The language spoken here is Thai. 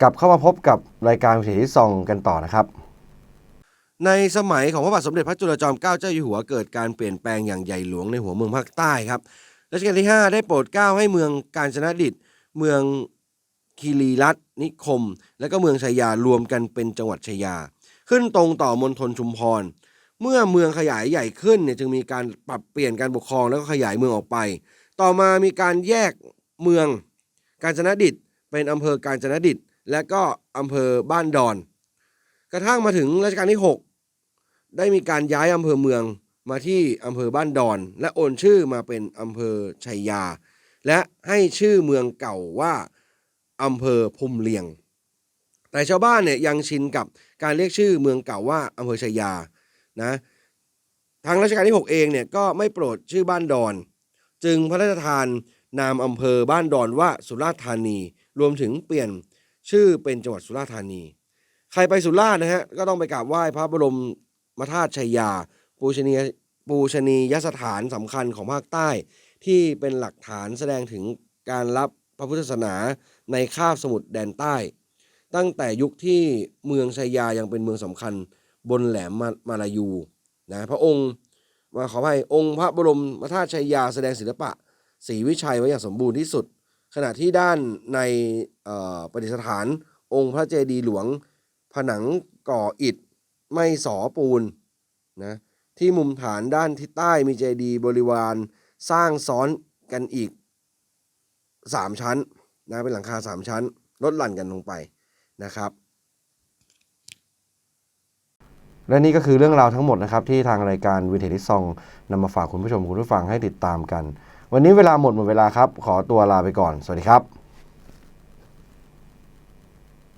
กลับเข้ามาพบกับรายการวิถีที่ซองกันต่อนะครับ ในสมัยของพระบาทสมเด็จพระจุลจอมเกล้าเจ้าอยู่หัวเกิดการเปลี่ยนแปลงอย่างใหญ่หลวงในหัวเมืองภาคใต้ครับรัชกาลที่ 5 ได้โปรดเกล้าให้เมืองกาญจนดิตเมืองคีรีรัตน์นิคม และก็เมืองชัยยารวมกันเป็นจังหวัดชัยยา ขึ้นตรงต่อมณฑลชุมพร เมื่อเมืองขยายใหญ่ขึ้นเนี่ยจึงมีการปรับเปลี่ยนการปกครองแล้วก็ขยายเมืองออกไป ต่อมามีการแยกเมืองกาญจนดิตเป็นอำเภอกาญจนดิต และก็อำเภอบ้านดอน กระทั่งมาถึงรัชกาลที่ 6 ได้มีการย้ายอำเภอเมืองมาที่อำเภอบ้านดอน และโอนชื่อมาเป็นอำเภอชัยยา และให้ชื่อเมืองเก่าว่าอำเภอภูมิเลียง แต่ชาวบ้านเนี่ยยังชินกับการเรียกชื่อเมืองเก่าว่าอำเภอชัยยานะทางรัชกาลที่ 6 เองเนี่ยก็ไม่โปรดชื่อบ้านดอน จึงพระราชทานนามอำเภอบ้านดอนว่าสุราษฎร์ธานี รวมถึงเปลี่ยน ชื่อเป็นจังหวัดสุราษฎร์ธานี ใครไปสุราษฎร์นะฮะก็ต้องไปกราบไหว้พระบรมมธาตุชัยยา ปูชนียปูชนียสถานสำคัญของภาคใต้ ที่เป็นหลักฐานแสดงถึงการรับพระพุทธศาสนาในคาบสมุทรแดนใต้ ตั้งแต่ยุคที่เมืองชัยยายังเป็นเมืองสำคัญบนแหลมมามาลายูนะพระองค์มาขออภัยองค์พระบรมธาตุชัยยาแสดงศิลปะศรีวิชัยไว้อย่างสมบูรณ์ที่สุด ขณะที่ด้านในประดิษฐานองค์พระเจดีย์หลวง ผนังก่ออิฐไม่สอปูนนะที่มุมฐานด้านทิศใต้มีเจดีย์บริวารสร้างซ้อนกันอีกสามชั้นนะเป็นหลังคาสามชั้นลดหลั่นกันลงไปนะครับ และนี่ก็คือเรื่องราวทั้งหมดนะครับที่ทางรายการวิทยุทิซองนำมาฝากคุณผู้ชมคุณผู้ฟังให้ติดตามกัน วันนี้เวลาหมดหมดเวลาครับ ขอตัวลาไปก่อน สวัสดีครับ